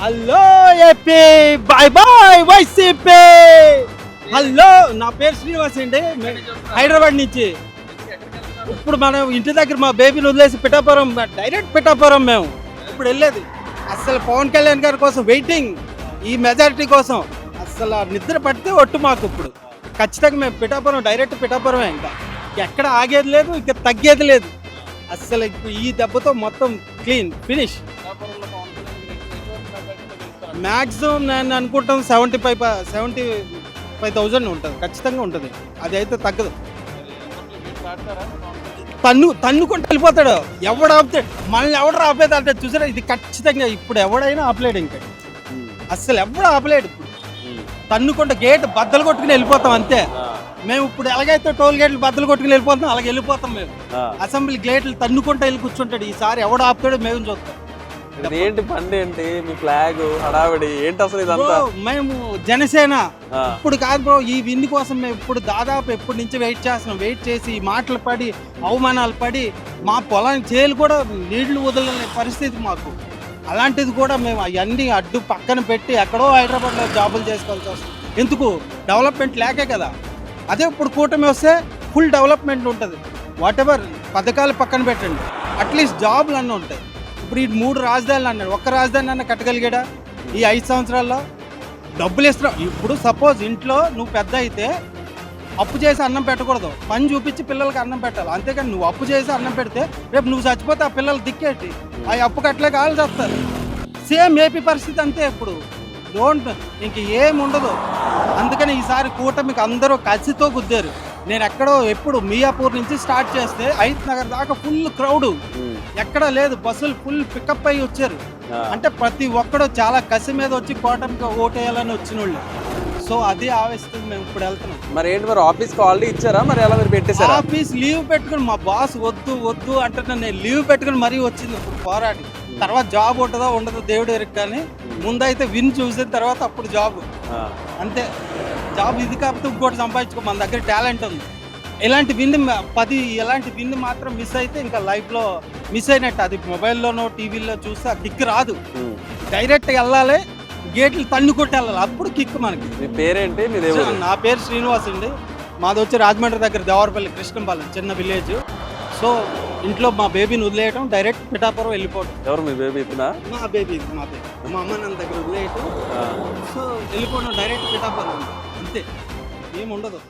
Hello AP bye bye YCP. Hello నా పేరు శ్రీనివాస్ అండి. హైదరాబాద్ నుంచి. ఇప్పుడు మనం ఇంటి దగ్గర మా బేబీని వదిలేసి పిఠాపురం డైరెక్ట్ పిఠాపురం మేము. ఇప్పుడు వెళ్ళేది. అసలు పవన్ కళ్యాణ్ గారి కోసం వెయిటింగ్ ఈ మెజారిటీ కోసం. అసలు నిద్ర పడితే ఒట్టు మాకు ఇప్పుడు. ఖచ్చితంగా మేము పిఠాపురం డైరెక్ట్ పిఠాపురమే ఇంకా. ఎక్కడ ఆగేది లేదు ఇంకా తగ్గేది లేదు. అసలు ఈ దెబ్బతో మొత్తం క్లీన్ ఫినిష్ మ్యాక్సిమం నేను అనుకుంటాం seventy five seventy five thousand ఉంటుంది. ఖచ్చితంగా ఉంటుంది. అది అయితే తగ్గదు. తన్ను తన్నుకుంటూ వెళ్ళిపోతాడు ఎవడు ఆపుతాడు మనల్ని ఎవడు ఆపేది అంటే చూసారా? ఇది ఖచ్చితంగా ఇప్పుడు ఎవడైనా ఆపలేడు ఇంకా. అస్సలు ఎవడు ఆపలేడు ఇప్పుడు. తన్నుకుంటే గేట్ బద్దలు కొట్టుకుని వెళ్ళిపోతాం అంతే. మేము ఇప్పుడు ఎలాగైతే టోల్ గేట్లు బద్దలు కొట్టుకుని వెళ్ళిపోతాం అలాగే వెళ్ళిపోతాం మేము. అసెంబ్లీ గేట్లు తన్నుకుంటూ వెళ్ళి కూర్చుంటాడు. ఈసారి ఎవడు ఆపుతాడో మేము చూస్తాం. ఏంటి పండు ఏంటి? మీ ఫ్లాగ్ హడావిడి ఏంటి అసలు ఇదంతా? మేము జనసేన. ఇప్పుడు కాదు బ్రో ఈ విన్ కోసం మేము ఇప్పుడు దాదాపు ఎప్పటి నుంచి వెయిట్ చేస్తున్నాం. వెయిట్ చేసి మాటలు పడి అవమానాలు పడి మా పొలానికి చేలు కూడా నీళ్ళు వదలని పరిస్థితి మాకు. అలాంటిది కూడా మేము అవన్నీ అడ్డు పక్కన పెట్టి ఎక్కడో హైదరాబాద్లో జాబులు చేసుకోవాల్సి వస్తుంది. ఎందుకు? డెవలప్మెంట్ లేకే కదా. అదే ఇప్పుడు కూటమి వస్తే ఫుల్ డెవలప్మెంట్ ఉంటుంది. వాట్ ఎవర్ పథకాలు పక్కన పెట్టండి. అట్లీస్ట్ జాబ్లు అన్నీ ఉంటాయి. ఇప్పుడు ఈ మూడు రాజధానులు అన్నాడు. ఒక్క రాజధాని అన్న కట్టగలిగాడా? ఈ ఐదు సంవత్సరాల్లో? డబ్బులు ఇస్తున్నావు ఇప్పుడు సపోజ్ ఇంట్లో నువ్వు పెద్ద అయితే అప్పు చేసి అన్నం పెట్టకూడదు. పని చూపించి పిల్లలకి అన్నం పెట్టాలి. అంతేకాని నువ్వు అప్పు చేసి అన్నం పెడితే రేపు నువ్వు చచ్చిపోతే ఆ పిల్లలు దిక్కేటి? ఆ అప్పు కట్టలే కావాలి చేస్తారు. సేమ్ ఏపీ పరిస్థితి అంతే ఇప్పుడు. డోంట్ ఇంక ఏం ఉండదు అందుకని ఈసారి కూటమికి అందరూ కసితో గుద్దారు. నేను ఎక్కడో ఎప్పుడు మియాపూర్ నుంచి స్టార్ట్ చేస్తే ఐత్ నగర్ దాకా ఫుల్ క్రౌడ్. ఎక్కడా లేదు బస్సులు ఫుల్ పికప్ అయ్యి వచ్చారు. అంటే ప్రతి ఒక్కడు చాలా కసి మీద వచ్చి కూటమికి ఓటేయాలని వచ్చిన వాళ్ళు సో అది ఆవేశం మేము ఇప్పుడు వెళ్తున్నాం. మరి ఏంటి మరి ఆఫీస్కి ఆల్రెడీ ఇచ్చారా? మరి ఎలా మీరు పెట్టేశారా? ఆఫీస్ లీవ్ పెట్టుకుని మా బాస్ వద్దు వద్దు అంటే నేను లీవ్ పెట్టుకుని మరీ వచ్చింది ఇప్పుడు పోరాడి. తర్వాత జాబ్ ఉంటుందో ఉండదో దేవుడు ఎరుగు కానీ ముందైతే విన్ చూసిన తర్వాత అప్పుడు జాబ్. అంతే. జాబ్ ఇది కాకపోతే ఇంకోటి సంపాదించుకో మన దగ్గర టాలెంట్ ఉంది. ఇలాంటి విన్ పది ఇలాంటి విన్ మాత్రం మిస్ అయితే ఇంకా లైఫ్లో మిస్ అయినట్టు. అది మొబైల్లోనో టీవీలో చూస్తే ఆ కిక్ రాదు. ఉమ్. డైరెక్ట్ వెళ్ళాలి గేట్లు తన్ను కొట్టి వెళ్ళాలి అప్పుడు కిక్ మనకి. మీ పేరేంటి? నా పేరు శ్రీనివాస్ అండి. మాది వచ్చి రాజమండ్రి దగ్గర దేవరపల్లి కృష్ణంపాలెం చిన్న విలేజ్. సో ఇంట్లో మా బేబీని వదిలేయటం డైరెక్ట్ పిఠాపురం వెళ్ళిపోవడం ఎవరు మీ బేబీ ఇతనా? మా బేబీ మా బేబీ. మా అమ్మ నాన్న దగ్గర వదిలేయటం. వెళ్ళిపోవడం డైరెక్ట్ పిఠాపురం అంతే. ఏముండదు.